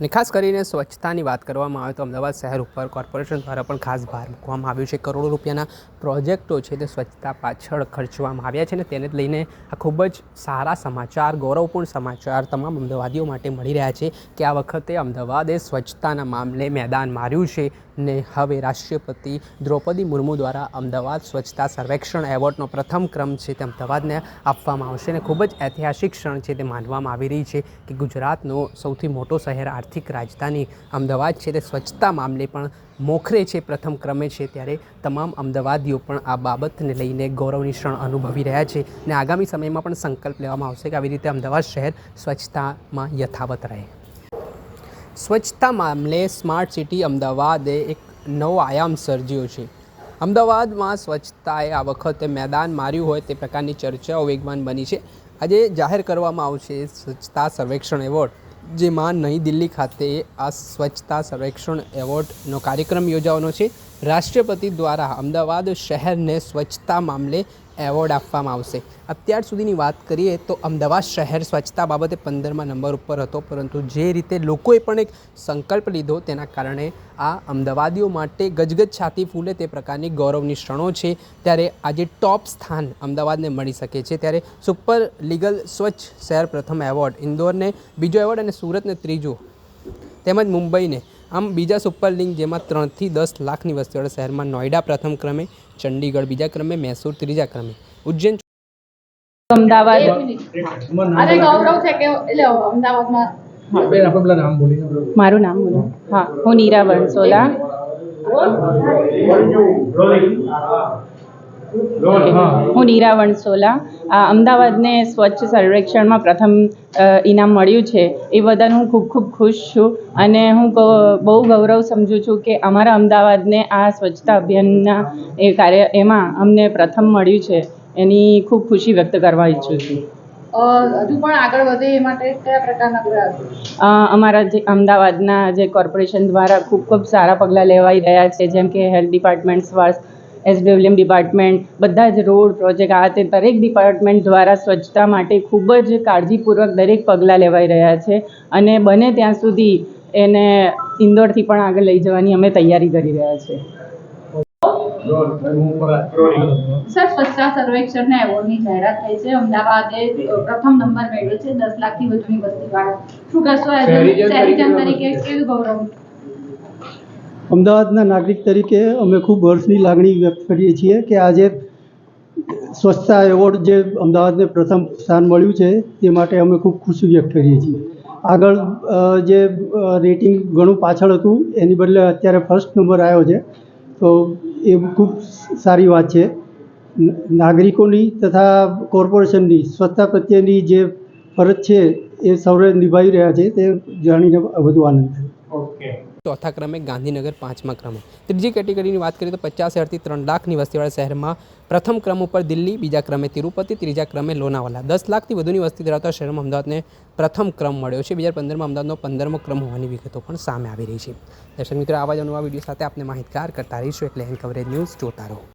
અને ખાસ કરીને સ્વચ્છતાની વાત કરવામાં આવે તો અમદાવાદ શહેર ઉપર કોર્પોરેશન દ્વારા પણ ખાસ ભાર મૂકવામાં આવ્યો છે. કરોડો રૂપિયાના પ્રોજેક્ટો છે તે સ્વચ્છતા પાછળ ખર્ચવામાં આવ્યા છે અને તેને લઈને આ ખૂબ જ સારા સમાચાર, ગૌરવપૂર્ણ સમાચાર તમામ અમદાવાદીઓ માટે મળી રહ્યા છે કે આ વખતે અમદાવાદે સ્વચ્છતાના મામલે મેદાન માર્યું છે. ને હવે રાષ્ટ્રપતિ દ્રૌપદી મુર્મુ દ્વારા અમદાવાદ સ્વચ્છતા સર્વેક્ષણ એવોર્ડનો પ્રથમ ક્રમ છે તે અમદાવાદને આપવામાં આવશે અને ખૂબ જ ઐતિહાસિક ક્ષણ છે તે માનવામાં આવી રહી છે કે ગુજરાતનો સૌથી મોટો શહેર આર્થિક રાજધાની અમદાવાદ છે તે સ્વચ્છતા મામલે પણ મોખરે છે પ્રથમ ક્રમે છે ત્યારે તમામ અમદાવાદીઓ પણ આ બાબતને લઈને ગૌરવની ક્ષણ અનુભવી રહ્યા છે અને આગામી સમયમાં પણ સંકલ્પ લેવામાં આવશે કે આવી રીતે અમદાવાદ શહેર સ્વચ્છતામાં યથાવત રહે. સ્વચ્છતા મામલે સ્માર્ટ સિટી અમદાવાદે એક નવો આયામ સર્જ્યો છે. અમદાવાદમાં સ્વચ્છતાએ આ વખતે મેદાન માર્યું હોય તે પ્રકારની ચર્ચાઓ વેગવાન બની છે. આજે જાહેર કરવામાં આવશે સ્વચ્છતા સર્વેક્ષણ એવોર્ડ, જેમાં નવી દિલ્હી ખાતે આ સ્વચ્છતા સર્વેક્ષણ એવોર્ડનો કાર્યક્રમ યોજાવાનો છે. રાષ્ટ્રપતિ દ્વારા અમદાવાદ શહેરને સ્વચ્છતા મામલે એવોર્ડ આપવામાં આવશે. અત્યાર સુધીની વાત કરીએ તો અમદાવાદ શહેર સ્વચ્છતા બાબતે પંદરમાં નંબર ઉપર હતો, પરંતુ જે રીતે લોકોએ પણ એક સંકલ્પ લીધો તેના કારણે આ અમદાવાદીઓ માટે ગજગજ છાતી ફૂલે તે પ્રકારની ગૌરવની ક્ષણો છે. ત્યારે આજે ટોપ સ્થાન અમદાવાદને મળી શકે છે. ત્યારે સુપર લીગલ સ્વચ્છ શહેર પ્રથમ એવોર્ડ, ઇન્દોરને બીજો એવોર્ડ અને સુરતને ત્રીજો તેમજ મુંબઈને આમ બીજા સુપર લીગ જેમાં ત્રણથી દસ લાખની વસ્તીવાળા શહેરમાં નોઈડા પ્રથમ ક્રમે ચંડીગઢ બીજા ક્રમે મૈસૂર ત્રીજા ક્રમે. ઉજ્જૈન અમદાવાદ. અરે ગૌરવ છે કે એટલે અમદાવાદમાં બેન આપણે પેલા નામ બોલીને મારું નામ બોલો. હા હું નીરા વણસોલા હા નીરા વણસોલા આ અમદાવાદને સ્વચ્છ સર્વેક્ષણમાં પ્રથમ ઇનામ મળ્યું છે. એ બદલ હું ખૂબ ખૂબ ખુશ છું અને હું બહુ ગૌરવ સમજું છું કે અમારા અમદાવાદને આ સ્વચ્છતા અભિયાનના એ કાર્ય એમાં અમને પ્રથમ મળ્યું છે. એની ખૂબ ખુશી વ્યક્ત કરવા ઈચ્છું છું. હજુ પણ આગળ વધે એ માટે કયા પ્રકારના પ્રયાસો અમારા જે અમદાવાદના જે કોર્પોરેશન દ્વારા ખૂબ ખૂબ સારા પગલાં લેવાઈ રહ્યા છે જેમ કે હેલ્થ ડિપાર્ટમેન્ટ સ્વાસ્થ્ય એસડબ્લ્યુએમ ડિપાર્ટમેન્ટ બધા જ રોડ પ્રોજેક્ટ આ તે દરેક ડિપાર્ટમેન્ટ દ્વારા સ્વચ્છતા માટે ખૂબ જ કાળજીપૂર્વક દરેક પગલાં લેવાઈ રહ્યા છે અને બને ત્યાં સુધી એને ઇન્દોરથી પણ આગળ લઈ જવાની અમે તૈયારી કરી રહ્યા છીએ સર સ્વચ્છતા સર્વેક્ષણના એવોર્ડની જાહેરાત થઈ છે. અમદાવાદે પ્રથમ નંબર મેળવ્યો છે. દસ લાખથી વધુની વસ્તીવાળા શું કહેશો? શહેરીજન તરીકે કેવું ગૌરવ? અમદાવાદના નાગરિક તરીકે અમે ખૂબ હર્ષની લાગણી વ્યક્ત કરીએ છીએ કે આજે સ્વચ્છતા એવોર્ડ જે અમદાવાદને પ્રથમ સ્થાન મળ્યું છે, તે માટે અમે ખૂબ ખુશી વ્યક્ત કરીએ છીએ. આગળ જે રેટિંગ ઘણું પાછળ હતું, એની બદલે અત્યારે ફર્સ્ટ નંબર આવ્યો છે. તો એ ખૂબ સારી વાત છે. નાગરિકોની તથા કોર્પોરેશનની સ્વચ્છતા પ્રત્યેની જે ફરજ છે, એ સૌરે નિભાવી રહ્યા છે, તે જાણીને વધુ આનંદ થયો. ચોથા ક્રમે ગાંધીનગર પાંચમા ક્રમે. ત્રીજી કેટેગરીની વાત કરીએ તો પચાસ હજારથી ત્રણ લાખની વસ્તીવાળા શહેરમાં પ્રથમ ક્રમ ઉપર દિલ્હી, બીજા ક્રમે તિરુપતિ, ત્રીજા ક્રમે લોનાવાલા. દસ લાખથી વધુની વસ્તી ધરાવતા શહેરમાં અમદાવાદને પ્રથમ ક્રમ મળ્યો છે. બે હજાર પંદરમાં અમદાવાદનો પંદરમો ક્રમ હોવાની વિગતો પણ સામે આવી રહી છે. દર્શક મિત્રો, આવા જ અનુવા વીડિયો સાથે આપને માહિતગાર કરતા રહીશું એટલે એન કવરેજ ન્યૂઝ જોતા રહો.